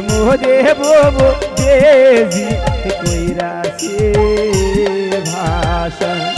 মোহ দেব দেবি কইরা সে ভাষা